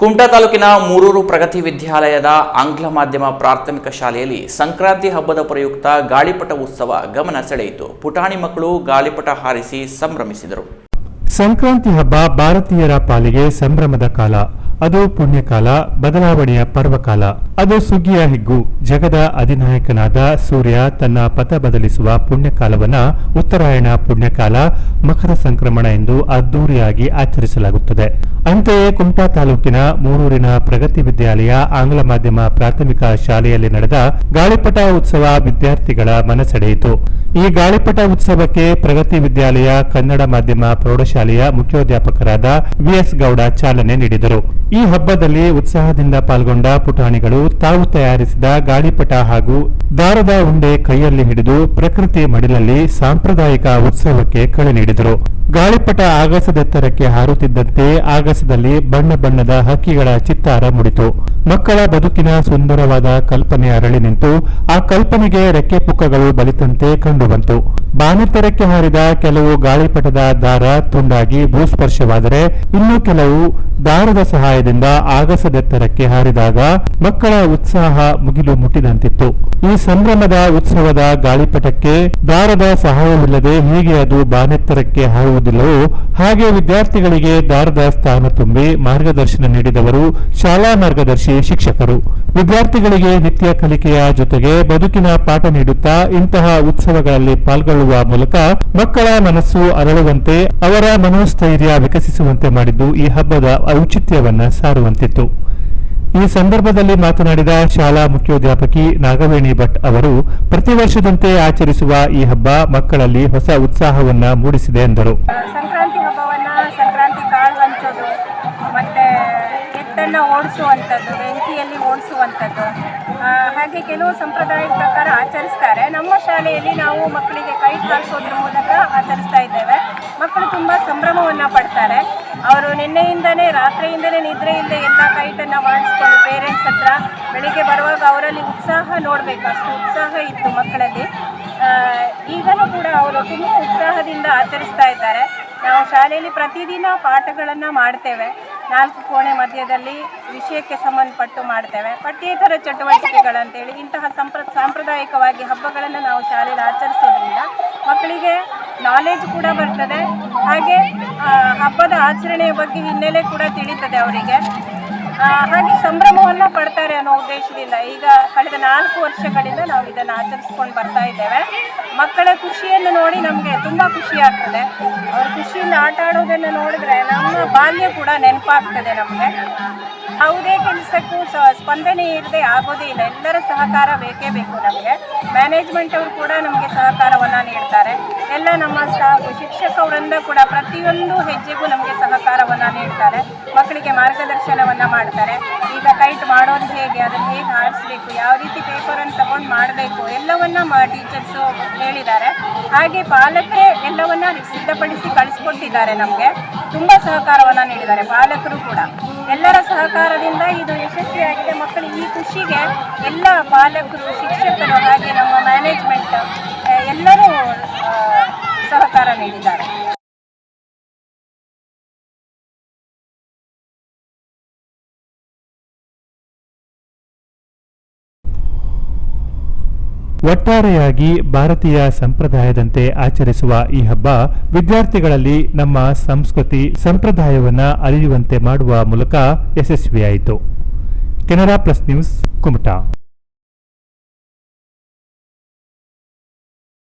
ಕುಮಟಾ ತಾಲೂಕಿನ ಮೂರೂರು ಪ್ರಗತಿ ವಿದ್ಯಾಲಯದ ಆಂಗ್ಲ ಮಾಧ್ಯಮ ಪ್ರಾಥಮಿಕ ಶಾಲೆಯಲ್ಲಿ ಸಂಕ್ರಾಂತಿ ಹಬ್ಬದ ಪ್ರಯುಕ್ತ ಗಾಳಿಪಟ ಉತ್ಸವ ಗಮನ ಸೆಳೆಯಿತು. ಪುಟಾಣಿ ಮಕ್ಕಳು ಗಾಳಿಪಟ ಹಾರಿಸಿ ಸಂಭ್ರಮಿಸಿದರು. ಸಂಕ್ರಾಂತಿ ಹಬ್ಬ ಭಾರತೀಯರ ಪಾಲಿಗೆ ಸಂಭ್ರಮದ ಕಾಲ. ಅದು ಪುಣ್ಯಕಾಲ, ಬದಲಾವಣೆಯ ಪರ್ವಕಾಲ. ಅದು ಸುಗ್ಗಿಯ ಹಿಗ್ಗು. ಜಗದ ಅಧಿನಾಯಕನಾದ ಸೂರ್ಯ ತನ್ನ ಪಥ ಬದಲಿಸುವ ಪುಣ್ಯಕಾಲವನ್ನ ಉತ್ತರಾಯಣ ಪುಣ್ಯಕಾಲ, ಮಕರ ಸಂಕ್ರಮಣ ಎಂದು ಅದ್ದೂರಿಯಾಗಿ ಆಚರಿಸಲಾಗುತ್ತದೆ. ಅಂತೆಯೇ ಕುಮಟಾ ತಾಲೂಕಿನ ಮೂರೂರಿನ ಪ್ರಗತಿ ವಿದ್ಯಾಲಯ ಆಂಗ್ಲ ಮಾಧ್ಯಮ ಪ್ರಾಥಮಿಕ ಶಾಲೆಯಲ್ಲಿ ನಡೆದ ಗಾಳಿಪಟ ಉತ್ಸವ ವಿದ್ಯಾರ್ಥಿಗಳ ಮನಸೆಳೆಯಿತು. ಈ ಗಾಳಿಪಟ ಉತ್ಸವಕ್ಕೆ ಪ್ರಗತಿ ವಿದ್ಯಾಲಯ, ಕನ್ನಡ ಮಾಧ್ಯಮ ಪ್ರೌಢಶಾಲೆಯ ಮುಖ್ಯೋಧ್ಯಾಪಕರಾದ ವಿಎಸ್ ಗೌಡ ಚಾಲನೆ ನೀಡಿದರು. ಈ ಹಬ್ಬದಲ್ಲಿ ಉತ್ಸಾಹದಿಂದ ಪಾಲ್ಗೊಂಡ ಪುಟಾಣಿಗಳು ತಾವು ತಯಾರಿಸಿದ ಗಾಳಿಪಟ ಹಾಗೂ ದಾರದ ಉಂಡೆ ಕೈಯಲ್ಲಿ ಹಿಡಿದು ಪ್ರಕೃತಿ ಮಡಿಲಲ್ಲಿ ಸಾಂಪ್ರದಾಯಿಕ ಉತ್ಸವಕ್ಕೆ ಕಳೆ ನೀಡಿದರು. ಗಾಳಿಪಟ ಆಗಸದೆತ್ತರಕ್ಕೆ ಹಾರುತ್ತಿದ್ದಂತೆ ಆಗಸದಲ್ಲಿ ಬಣ್ಣ ಬಣ್ಣದ ಹಕ್ಕಿಗಳ ಚಿತ್ತಾರ ಮುಡಿತು. ಮಕ್ಕಳ ಬದುಕಿನ ಸುಂದರವಾದ ಕಲ್ಪನೆ ಅರಳಿ ನಿಂತು ಆ ಕಲ್ಪನೆಗೆ ರೆಕ್ಕೆ ಪುಕ್ಕಗಳು ಬಲಿತಂತೆ ಕಂಡುಬಂತು ಬಾನೆತ್ತರಕ್ಕೆ ಹಾರಿದ ಕೆಲವು ಗಾಳಿಪಟದ ದಾರ ತುಂಡಾಗಿ ಭೂಸ್ಪರ್ಶವಾದರೆ ಇನ್ನು ಕೆಲವು ದಾರದ ಸಹಾಯದಿಂದ ಆಗಸದೆತ್ತರಕ್ಕೆ ಹಾರಿದಾಗ ಮಕ್ಕಳ ಉತ್ಸಾಹ ಮುಗಿಲು ಮುಟ್ಟಿದಂತಿತ್ತು. ಈ ಸಂಭ್ರಮದ ಉತ್ಸವದ ಗಾಳಿಪಟಕ್ಕೆ ದಾರದ ಸಹಾಯವಿಲ್ಲದೆ ಹೀಗೆ ಅದು ಬಾನೆತ್ತರಕ್ಕೆ ಹಾರುವುದಿಲ್ಲವೋ ಹಾಗೆ ವಿದ್ಯಾರ್ಥಿಗಳಿಗೆ ದಾರದ ಸ್ಥಾನ ತುಂಬಿ ಮಾರ್ಗದರ್ಶನ ನೀಡಿದವರು ಶಾಲಾ ಮಾರ್ಗದರ್ಶಿ ಶಿಕ್ಷಕರು. ವಿದ್ಯಾರ್ಥಿಗಳಿಗೆ ನಿತ್ಯ ಕಲಿಕೆಯ ಜೊತೆಗೆ ಬದುಕಿನ ಪಾಠ ನೀಡುತ್ತಾ ಇಂತಹ ಉತ್ಸವಗಳಲ್ಲಿ ಪಾಲ್ಗೊಳ್ಳುವ ಮೂಲಕ ಮಕ್ಕಳ ಮನಸ್ಸು ಅರಳುವಂತೆ, ಅವರ ಮನೋಸ್ಥೈರ್ಯ ವಿಕಸಿಸುವಂತೆ ಮಾಡಿದ್ದು ಈ ಹಬ್ಬದ ಔಚಿತ್ಯವನ್ನ ಸಾರುವಂತಿತ್ತು. ಈ ಸಂದರ್ಭದಲ್ಲಿ ಮಾತನಾಡಿದ ಶಾಲಾ ಮುಖ್ಯೋಧ್ಯಾಪಕಿ ನಾಗವೇಣಿ ಭಟ್ ಅವರು, ಪ್ರತಿ ವರ್ಷದಂತೆ ಆಚರಿಸುವ ಈ ಹಬ್ಬ ಮಕ್ಕಳಲ್ಲಿ ಹೊಸ ಉತ್ಸಾಹವನ್ನ ಮೂಡಿಸಿದೆ ಎಂದರು. ಸಂಕ್ರಾಂತಿ ಹಬ್ಬವನ್ನ ಸಂಕ್ರಾಂತಿ ಕಾಳು ಹಂಚೋದು, ಮತ್ತೆ ಎತ್ತನ್ನು ಓಡಿಸುವಂಥದ್ದು, ಬೆಂಕಿಯಲ್ಲಿ ಓಡಿಸುವಂಥದ್ದು ಹಾಗೆ ಕೆಲವು ಸಂಪ್ರದಾಯದ ಪ್ರಕಾರ ಆಚರಿಸ್ತಾರೆ. ನಮ್ಮ ಶಾಲೆಯಲ್ಲಿ ನಾವು ಮಕ್ಕಳಿಗೆ ಕೈ ಕಾಲಿಸೋದ್ರ ಮೂಲಕ ಆಚರಿಸ್ತಾ ಇದ್ದೇವೆ. ಮಕ್ಕಳು ತುಂಬ ಸಂಭ್ರಮವನ್ನು ಪಡ್ತಾರೆ. ಅವರು ನಿನ್ನೆಯಿಂದನೇ ರಾತ್ರಿಯಿಂದಲೇ ನಿದ್ರೆಯಿಂದ ಎಲ್ಲ ಕೈಟನ್ನು ಮಾಡಿಸ್ಕೊಂಡು ಪೇರೆಂಟ್ಸ್ ಹತ್ರ ಬೆಳಿಗ್ಗೆ ಬರುವಾಗ ಅವರಲ್ಲಿ ಉತ್ಸಾಹ ನೋಡಬೇಕು. ಅಷ್ಟು ಉತ್ಸಾಹ ಇತ್ತು ಮಕ್ಕಳಲ್ಲಿ. ಈಗಲೂ ಕೂಡ ಅವರು ತುಂಬ ಉತ್ಸಾಹದಿಂದ ಆಚರಿಸ್ತಾ ಇದ್ದಾರೆ. ನಾವು ಶಾಲೆಯಲ್ಲಿ ಪ್ರತಿದಿನ ಪಾಠಗಳನ್ನು ಮಾಡ್ತೇವೆ. ನಾಲ್ಕು ಕೋಣೆ ಮಧ್ಯದಲ್ಲಿ ವಿಷಯಕ್ಕೆ ಸಂಬಂಧಪಟ್ಟು ಮಾಡ್ತೇವೆ. ಪಠ್ಯೇತರ ಚಟುವಟಿಕೆಗಳಂತೇಳಿ ಇಂತಹ ಸಂಪ್ರ, ಸಾಂಪ್ರದಾಯಿಕವಾಗಿ ಹಬ್ಬಗಳನ್ನು ನಾವು ಶಾಲೆಯಲ್ಲಿ ಆಚರಿಸೋದ್ರಿಂದ ಮಕ್ಕಳಿಗೆ ನಾಲೆಜ್ ಕೂಡ ಬರ್ತದೆ. ಹಾಗೆ ಹಬ್ಬದ ಆಚರಣೆಯ ಬಗ್ಗೆ ಹಿನ್ನೆಲೆ ಕೂಡ ತಿಳಿತದೆ ಅವರಿಗೆ. ಹಾಗೆ ಸಂಭ್ರಮವನ್ನು ಪಡ್ತಾರೆ ಅನ್ನೋ ಉದ್ದೇಶದಿಂದ ಈಗ ಕಳೆದ ನಾಲ್ಕು ವರ್ಷಗಳಿಂದ ನಾವು ಇದನ್ನು ಆಚರಿಸ್ಕೊಂಡು ಬರ್ತಾ ಇದ್ದೇವೆ. ಮಕ್ಕಳ ಖುಷಿಯನ್ನು ನೋಡಿ ನಮಗೆ ತುಂಬ ಖುಷಿ ಆಗ್ತದೆ. ಅವ್ರ ಖುಷಿಯಿಂದ ಆಟ ಆಡೋದನ್ನು ನೋಡಿದ್ರೆ ನಮ್ಮ ಬಾಲ್ಯ ಕೂಡ ನೆನಪಾಗ್ತದೆ ನಮಗೆ. ಯಾವುದೇ ಕೆಲಸಕ್ಕೂ ಸ್ಪಂದನೆ ಇರದೆ ಆಗೋದೇ ಇಲ್ಲ. ಎಲ್ಲರ ಸಹಕಾರ ಬೇಕೇ ಬೇಕು ನಮಗೆ. ಮ್ಯಾನೇಜ್ಮೆಂಟ್ ಅವರು ಕೂಡ ನಮಗೆ ಸಹಕಾರವನ್ನು ನೀಡ್ತಾರೆ. ಎಲ್ಲ ನಮ್ಮ ಶಿಕ್ಷಕವರಿಂದ ಕೂಡ ಪ್ರತಿಯೊಂದು ಹೆಜ್ಜೆಗೂ ನಮಗೆ ಸಹಕಾರವನ್ನು ನೀಡ್ತಾರೆ. ಮಕ್ಕಳಿಗೆ ಮಾರ್ಗದರ್ಶನವನ್ನು ಮಾಡ್ತಾರೆ. ಈಗ ಕೈಟ್ ಮಾಡೋದು ಹೇಗೆ? ಅದನ್ನು ಹೇಗೆ ಆಡಿಸ್ಬೇಕು ಯಾವ ರೀತಿ ಪೇಪರನ್ನು ತಗೊಂಡು ಮಾಡಬೇಕು? ಎಲ್ಲವನ್ನ ಟೀಚರ್ಸು ಹೇಳಿದ್ದಾರೆ. ಹಾಗೆ ಪಾಲಕರೇ ಎಲ್ಲವನ್ನ ಸಿದ್ಧಪಡಿಸಿ ಕಳಿಸ್ಕೊಟ್ಟಿದ್ದಾರೆ ನಮಗೆ. ತುಂಬ ಸಹಕಾರವನ್ನು ನೀಡಿದ್ದಾರೆ ಪಾಲಕರು ಕೂಡ. ಎಲ್ಲರ ಸಹಕಾರದಿಂದ ಇದು ಯಶಸ್ವಿಯಾಗಿದೆ. ಮಕ್ಕಳು ಈ ಖುಷಿಗೆ ಎಲ್ಲ ಪಾಲಕರು, ಶಿಕ್ಷಕರು ಹಾಗೆ ನಮ್ಮ ಮ್ಯಾನೇಜ್ಮೆಂಟ್ ಎಲ್ಲರೂ ಸಹಕಾರ ನೀಡಿದ್ದಾರೆ. ಒಟ್ಟಾರೆಯಾಗಿ ಭಾರತೀಯ ಸಂಪ್ರದಾಯದಂತೆ ಆಚರಿಸುವ ಈ ಹಬ್ಬ ವಿದ್ಯಾರ್ಥಿಗಳಲ್ಲಿ ನಮ್ಮ ಸಂಸ್ಕೃತಿ ಸಂಪ್ರದಾಯವನ್ನ ಅರಿಯುವಂತೆ ಮಾಡುವ ಮೂಲಕ ಯಶಸ್ವಿಯಾಯಿತು. Canara Plus News, Kumta.